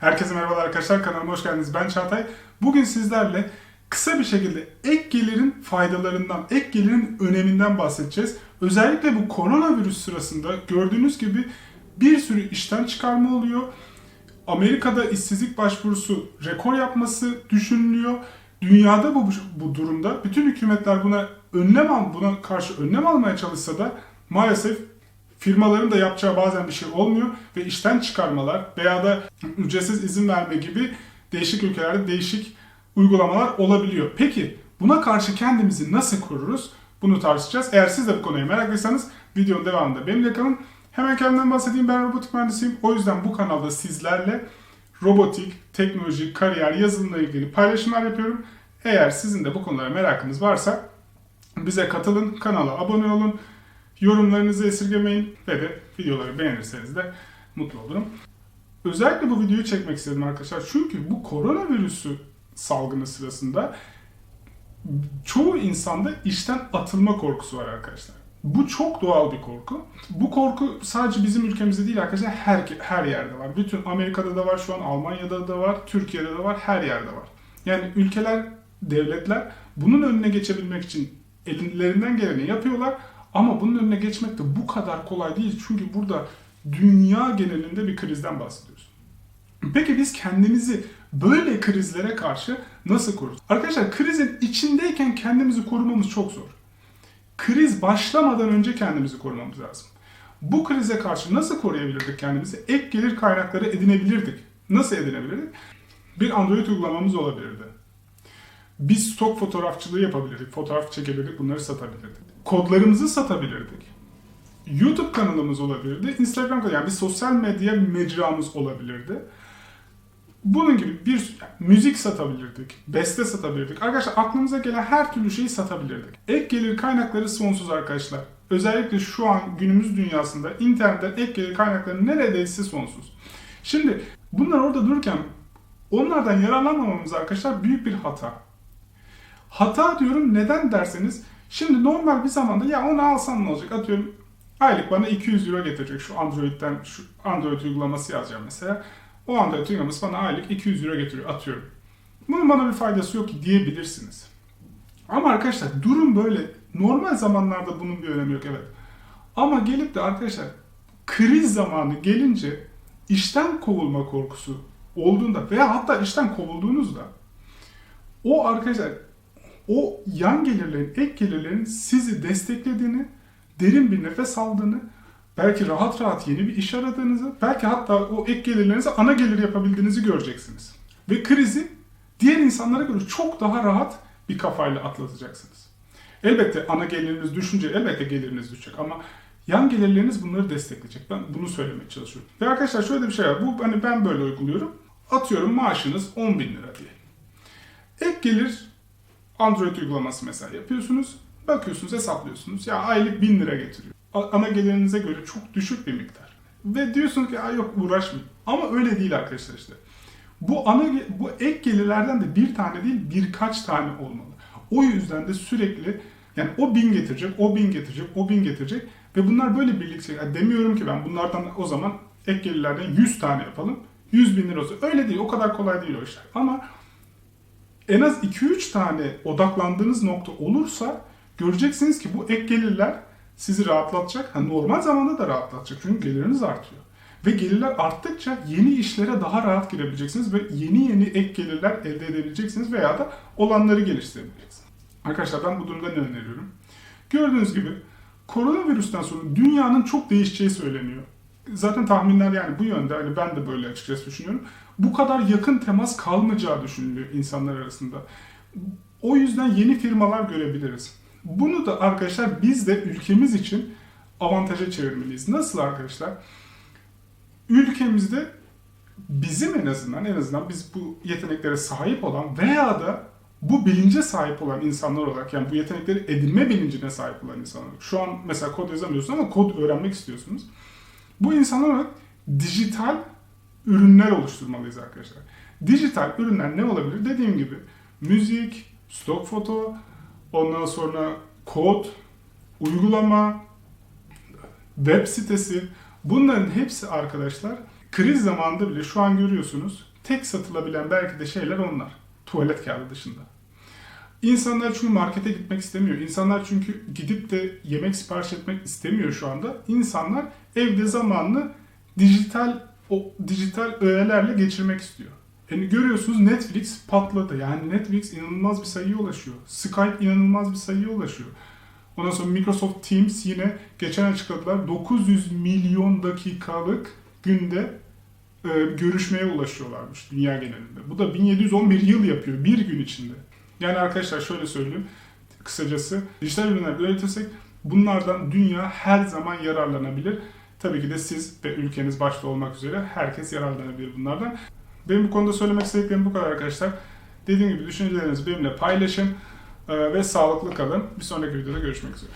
Herkese merhabalar arkadaşlar kanalıma hoş geldiniz. Ben Çağatay. Bugün sizlerle kısa bir şekilde ek gelirin faydalarından, ek gelirin öneminden bahsedeceğiz. Özellikle bu koronavirüs sırasında gördüğünüz gibi bir sürü işten çıkarma oluyor. Amerika'da işsizlik başvurusu rekor yapması düşünülüyor. Dünyada bu, bu durumda bütün hükümetler buna önlem al, buna karşı önlem almaya çalışsa da maalesef firmaların da yapacağı bazen bir şey olmuyor ve işten çıkarmalar veya da ücretsiz izin verme gibi değişik ülkelerde değişik uygulamalar olabiliyor. Peki buna karşı kendimizi nasıl koruruz? Bunu tartışacağız. Eğer siz de bu konuyu meraklıysanız videonun devamında benimle kalın. Hemen kendimden bahsedeyim. Ben robotik mühendisiyim. O yüzden bu kanalda sizlerle robotik, teknoloji, kariyer, yazılımla ilgili paylaşımlar yapıyorum. Eğer sizin de bu konulara merakınız varsa bize katılın, kanala abone olun, yorumlarınızı esirgemeyin ve de videoları beğenirseniz de mutlu olurum. Özellikle bu videoyu çekmek istedim arkadaşlar. Çünkü bu koronavirüsü salgını sırasında çoğu insanda işten atılma korkusu var arkadaşlar. Bu çok doğal bir korku. Bu korku sadece bizim ülkemizde değil arkadaşlar her, her yerde var. Bütün Amerika'da da var şu an, Almanya'da da var, Türkiye'de de var, her yerde var. Yani ülkeler, devletler bunun önüne geçebilmek için ellerinden geleni yapıyorlar. Ama bunun önüne geçmek de bu kadar kolay değil. Çünkü burada dünya genelinde bir krizden bahsediyoruz. Peki biz kendimizi böyle krizlere karşı nasıl koruruz? Arkadaşlar krizin içindeyken kendimizi korumamız çok zor. Kriz başlamadan önce kendimizi korumamız lazım. Bu krize karşı nasıl koruyabilirdik kendimizi? Ek gelir kaynakları edinebilirdik. Nasıl edinebilirdik? Bir Android uygulamamız olabilirdi. Biz stok fotoğrafçılığı yapabilirdik. Fotoğraf çekebilirdik, bunları satabilirdik. Kodlarımızı satabilirdik. YouTube kanalımız olabilirdi. Instagram kanalı yani bir sosyal medya mecramız olabilirdi. Bunun gibi bir müzik satabilirdik, beste satabilirdik. Arkadaşlar aklımıza gelen her türlü şeyi satabilirdik. Ek gelir kaynakları sonsuz arkadaşlar. Özellikle şu an günümüz dünyasında internetten ek gelir kaynakları neredeyse sonsuz. Şimdi bunlar orada dururken onlardan yararlanmamamız arkadaşlar büyük bir hata. Hata diyorum neden derseniz şimdi normal bir zamanda ya onu alsam ne olacak atıyorum aylık bana 200 euro getirecek şu Android'den şu Android uygulaması yazacağım mesela. O Android uygulaması bana aylık 200 euro getiriyor atıyorum. Bunun bana bir faydası yok ki diyebilirsiniz. Ama arkadaşlar durum böyle. Normal zamanlarda bunun bir önemi yok evet. Ama gelip de arkadaşlar kriz zamanı gelince işten kovulma korkusu olduğunda veya hatta işten kovulduğunuzda o arkadaşlar o yan gelirlerin, ek gelirlerin sizi desteklediğini, derin bir nefes aldığını, belki rahat rahat yeni bir iş aradığınızı, belki hatta o ek gelirlerinizi ana gelir yapabildiğinizi göreceksiniz. Ve krizi diğer insanlara göre çok daha rahat bir kafayla atlatacaksınız. Elbette ana geliriniz düşünce elbette geliriniz düşecek ama yan gelirleriniz bunları destekleyecek. Ben bunu söylemeye çalışıyorum. Ve arkadaşlar şöyle bir şey var. Bu hani ben böyle uyguluyorum. Atıyorum maaşınız 10 bin lira diye. Ek gelir Android uygulaması mesela yapıyorsunuz. Bakıyorsunuz hesaplıyorsunuz. Ya aylık 1000 lira getiriyor. Ana gelirinize göre çok düşük bir miktar. Ve diyorsunuz ki yok uğraşmayayım. Ama öyle değil arkadaşlar işte. Bu ana bu ek gelirlerden de bir tane değil birkaç tane olmalı. O yüzden de sürekli yani o bin getirecek, o bin getirecek, o bin getirecek ve bunlar böyle birlikte yani demiyorum ki ben bunlardan o zaman ek gelirlerden 100 tane yapalım. 100 bin lira olsun. Öyle değil. O kadar kolay değil o işler. Ama en az 2-3 tane odaklandığınız nokta olursa göreceksiniz ki bu ek gelirler sizi rahatlatacak. Yani normal zamanda da rahatlatacak. Çünkü geliriniz artıyor. Ve gelirler arttıkça yeni işlere daha rahat girebileceksiniz ve yeni yeni ek gelirler elde edebileceksiniz veya da olanları geliştirebileceksiniz. Arkadaşlar ben bu durumda ne öneriyorum? Gördüğünüz gibi koronavirüsten sonra dünyanın çok değişeceği söyleniyor. Zaten tahminler yani bu yönde. Hani ben de böyle açıkçası düşünüyorum. Bu kadar yakın temas kalmayacağı düşünülüyor insanlar arasında. O yüzden yeni firmalar görebiliriz. Bunu da arkadaşlar biz de ülkemiz için avantaja çevirmeliyiz. Nasıl arkadaşlar? Ülkemizde bizim en azından en azından biz bu yeteneklere sahip olan veya da bu bilince sahip olan insanlar olarak yani bu yetenekleri edinme bilincine sahip olan insanlar. Şu an mesela kod yazamıyorsunuz ama kod öğrenmek istiyorsunuz. Bu insanlar olarak dijital ürünler oluşturmalıyız arkadaşlar. Dijital ürünler ne olabilir? Dediğim gibi müzik, stok foto, ondan sonra kod, uygulama, web sitesi bunların hepsi arkadaşlar kriz zamanında bile şu an görüyorsunuz tek satılabilen belki de şeyler onlar. Tuvalet kağıdı dışında. İnsanlar çünkü markete gitmek istemiyor. İnsanlar çünkü gidip de yemek sipariş etmek istemiyor şu anda. İnsanlar evde zamanını dijital o dijital öğelerle geçirmek istiyor. Yani görüyorsunuz Netflix patladı. Yani Netflix inanılmaz bir sayıya ulaşıyor. Skype inanılmaz bir sayıya ulaşıyor. Ondan sonra Microsoft Teams yine geçen açıkladılar 900 milyon dakikalık günde e, görüşmeye ulaşıyorlarmış dünya genelinde. Bu da 1711 yıl yapıyor bir gün içinde. Yani arkadaşlar şöyle söyleyeyim kısacası dijital ürünler üretirsek bunlardan dünya her zaman yararlanabilir. Tabii ki de siz ve ülkeniz başta olmak üzere herkes yararlanabilir bunlardan. Benim bu konuda söylemek istediklerim bu kadar arkadaşlar. Dediğim gibi düşüncelerinizi benimle paylaşın ve sağlıklı kalın. Bir sonraki videoda görüşmek üzere.